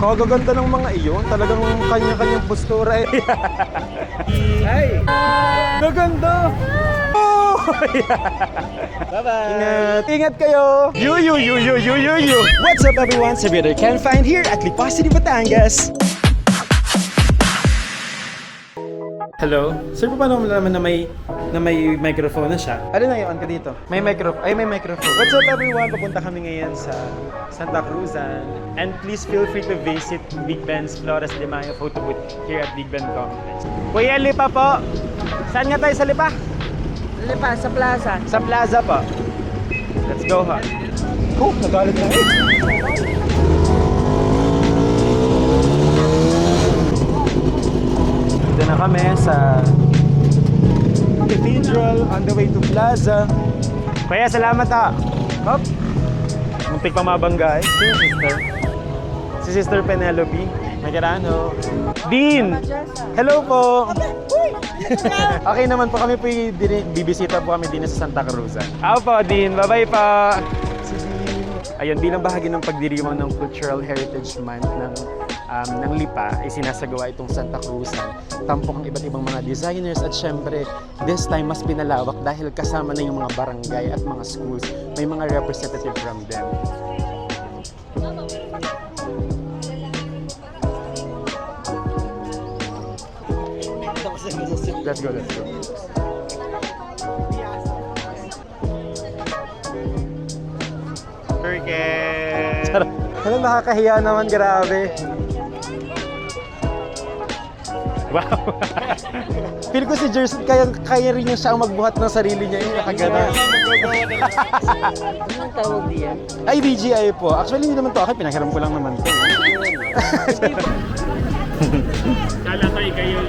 Kagaganda ng mga iyon. Talagang kanya-kanyang postura eh. Hi! Gaganda! Oh! Bye-bye! Ingat! Ingat kayo! You, you, you, you, you, you, you! What's up everyone? Sa Brother Can Find here at Lipas City, Batangas! Hello? Sir, paano mo naman na may na may microphone na siya? Ano na yun? Ka dito. May microphone. Ay, may microphone. What's up everyone? Papunta kami ngayon sa Santa Cruzan. And please feel free to visit Big Ben's Flores de Mayo photo booth here at Big Ben Complex. Kuya Lipa po! Saan nga tayo sa Lipa? Lipa, sa plaza. Sa plaza po. Let's go ha. Oh, nagalit na eh. Na kami sa Cathedral on the way to Plaza. Kaya salamat ha. Hop. Muntik pa mabangga eh. Si sister. Si Sister Penelope. Magarano. Dean! Hello po! okay naman po kami po bibisita po kami din sa Santa Cruz. Ako po, Dean. Bye-bye pa. Si Dean. Ayun, bilang bahagi ng pagdiriwang ng Cultural Heritage Month ng um, ng Lipa ay sinasagawa itong Santa Cruz. Tampok ang iba't ibang mga designers at syempre, this time mas pinalawak dahil kasama na yung mga barangay at mga schools. May mga representative from them. Let's go, let's go. Turkey! Charot. Ano nakakahiya naman, grabe. Wow! Feel ko si Jerson, kaya, kaya rin niya siya ang magbuhat ng sarili niya. Yung nakagana. Anong tawag diyan? Ay, BGI po. Actually, hindi naman to akin. Pinahiram ko lang naman to. Kala ko kayo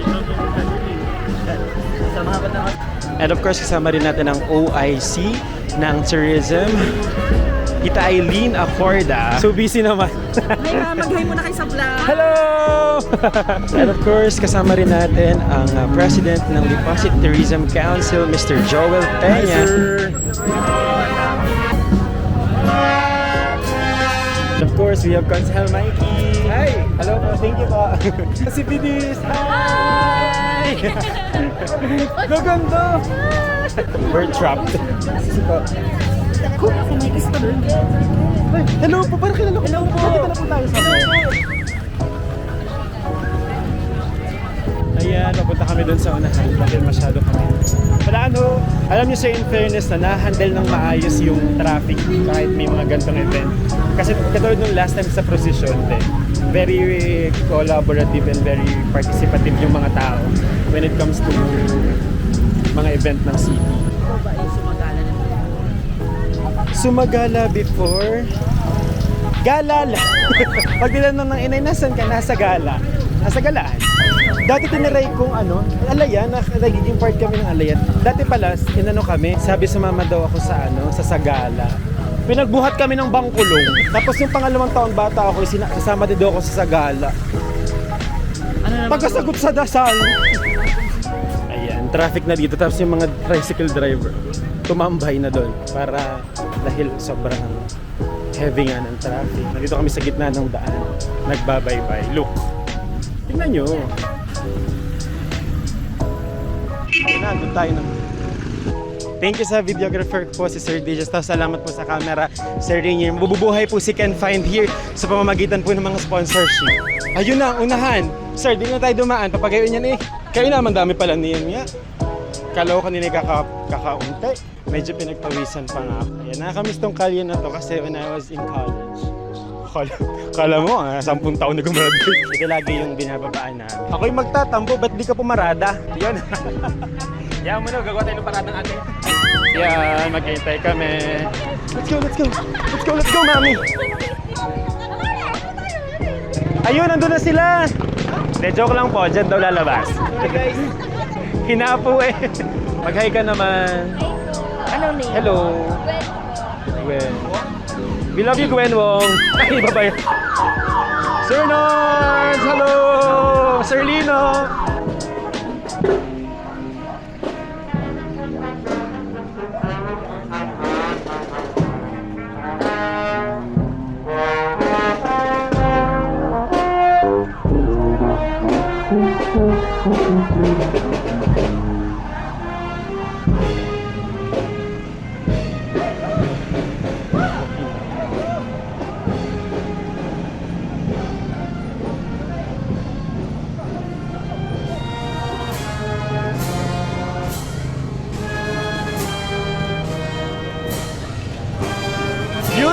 Sama ka naman. And of course, kasama rin natin ang OIC ng tourism. Kita Eileen Acorda. So busy naman. Ay ma, mag-hi muna kayo sa vlog. Hello! And of course, kasama rin natin ang uh, President ng Deposit Tourism Council, Mr. Joel Peña. And of course, we have Consel Mikey. Hi! Hello po, thank you po. si Bidis. Hi! Gaganda! We're trapped. Hello po, parang kilala ko. Hello po. Bakit na po tayo sa Ayan, papunta kami dun sa unahan dahil masyado kami. Wala ano, alam niyo sa in fairness na na-handle ng maayos yung traffic kahit may mga gantong event. Kasi katulad nung last time sa procession, eh, very collaborative and very participative yung mga tao when it comes to mga event ng city. Ikaw ba sumagala before Gala lang. Pag tinanong ng inay, nasan ka? Nasa gala. Nasa galaan. Dati tiniray kong ano, alayan, na- nagiging part kami ng alayan. Dati pala, inano kami, sabi sa mama daw ako sa ano, sa Sagala. Pinagbuhat kami ng bangkulong. Tapos yung pangalawang taon bata ako, sina- kasama din daw ako sa Sagala. Ano? Pagkasagot sa dasal. Ayan, traffic na dito. Tapos yung mga tricycle driver, tumambay na doon para dahil sobrang heavy nga ng traffic. Nandito kami sa gitna ng daan. Nagbabaybay. Look. Tingnan nyo. Yun na, doon tayo na. Thank you sa videographer po si Sir DJ. Tapos salamat po sa camera, Sir Rainier. Mabubuhay po si Can Find here sa pamamagitan po ng mga sponsorship. Ayun na, unahan. Sir, di na tayo dumaan. Papagayon yan eh. Kayo naman dami pala niyan nga. Kala ko kanina kaka, kakaunti. Medyo pinagpawisan pa nga ako. Ayan, nakakamiss tong kalye na to kasi when I was in college. Kala, kala mo, ah, 10 taon na gumraduate. Ito lagi yung binababaan namin. Ako'y magtatampo, ba't di ka pumarada? Yun. Yan mo na, gagawa tayo ng paradang ate. Yan, maghihintay kami. Let's go, let's go. Let's go, let's go, mami. Ayun, nandun na sila. De, joke lang po, dyan daw lalabas. Hinapo eh. Mag-hi ka naman. Ano ni? Hello. Gwen. We love you, Gwen Wong. Ay, yun? Sir Nords! Hello! Sir Lino!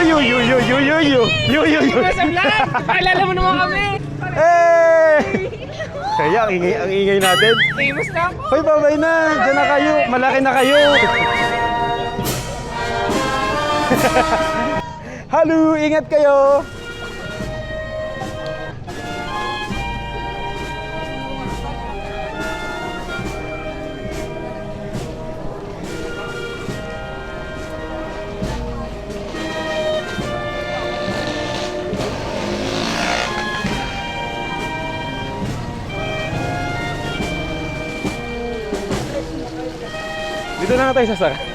Yu yu yu yu yu yu yu yu yu Sa mo naman kami! Hey! Kaya ang ingay, ang ingay natin. Famous na ako! Hoy, babay na. Diyan na kayo. Malaki na kayo. Halo, ingat kayo. Dito na tayo sa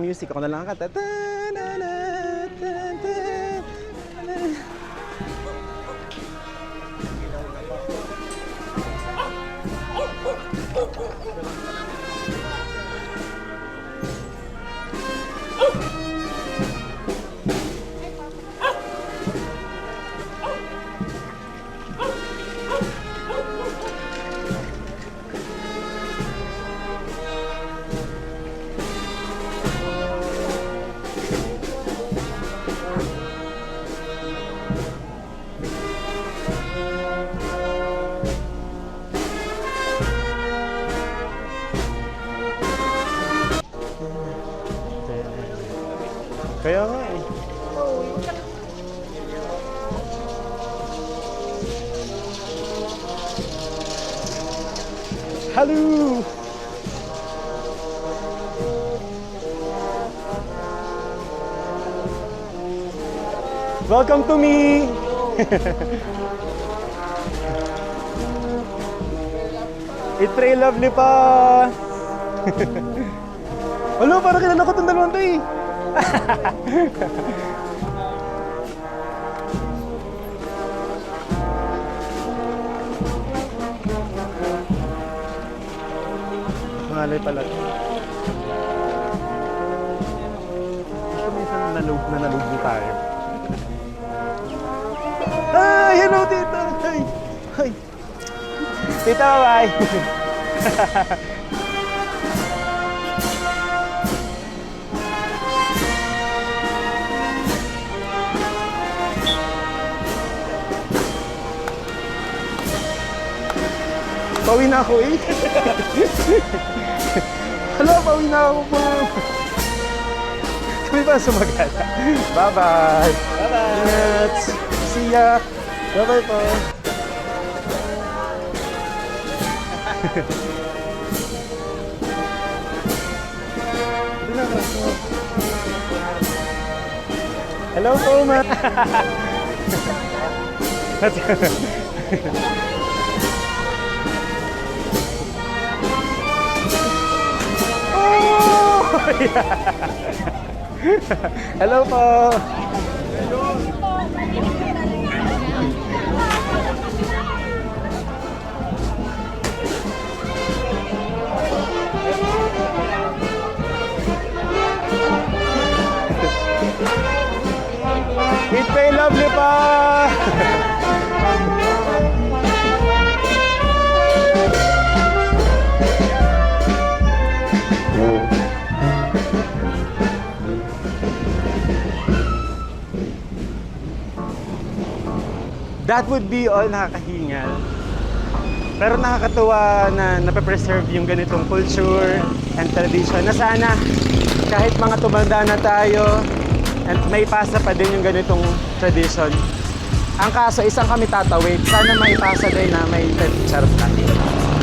music, ako na lang ang kanta. Tan, Kaya nga eh. Hello! Welcome to me! Very lovely pa! Ano, parang kilala ko itong dalawang to eh. Pangalay pala. Gusto minsan nalog na nalubo tayo. Ay, hello tita! Ay, ay. Tita, bye! Pawi na ako eh. Hala, pawi na ako po. Kami pa sumagal. Bye-bye. Bye-bye. Ingat. See ya. Bye-bye po. Hello po, ma. Hello po. It's very lovely pa. That would be all nakakahingal. Pero nakakatuwa na nape-preserve yung ganitong culture and tradition na sana kahit mga tumanda na tayo, And may pasa pa din yung ganitong tradition. Ang kaso, isang kami tatawid. Sana may pasa din na may charot lang.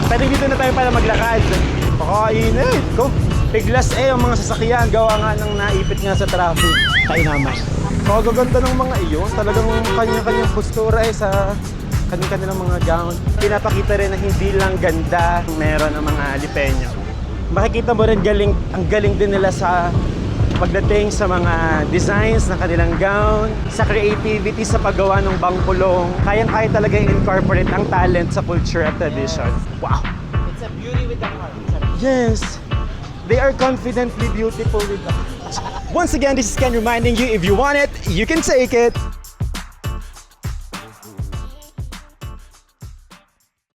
Pero dito na tayo para maglakad. Pakainit ko. Piglas eh ang mga sasakyan. Gawa nga ng naipit nga sa traffic. Tayo naman. Kagaganda ng mga iyon. Talagang kanya-kanyang postura eh sa kanilang mga gown. Pinapakita rin na hindi lang ganda meron ng mga lipenyo. Makikita mo rin galing, ang galing din nila sa pagdating sa mga designs ng kanilang gown, sa creativity sa paggawa ng bangkulong, kayang-kaya talaga i-incorporate ang talent sa culture at tradition. Wow! It's a beauty with the heart. Yes! They are confidently beautiful with the Once again, this is Ken reminding you, if you want it, you can take it.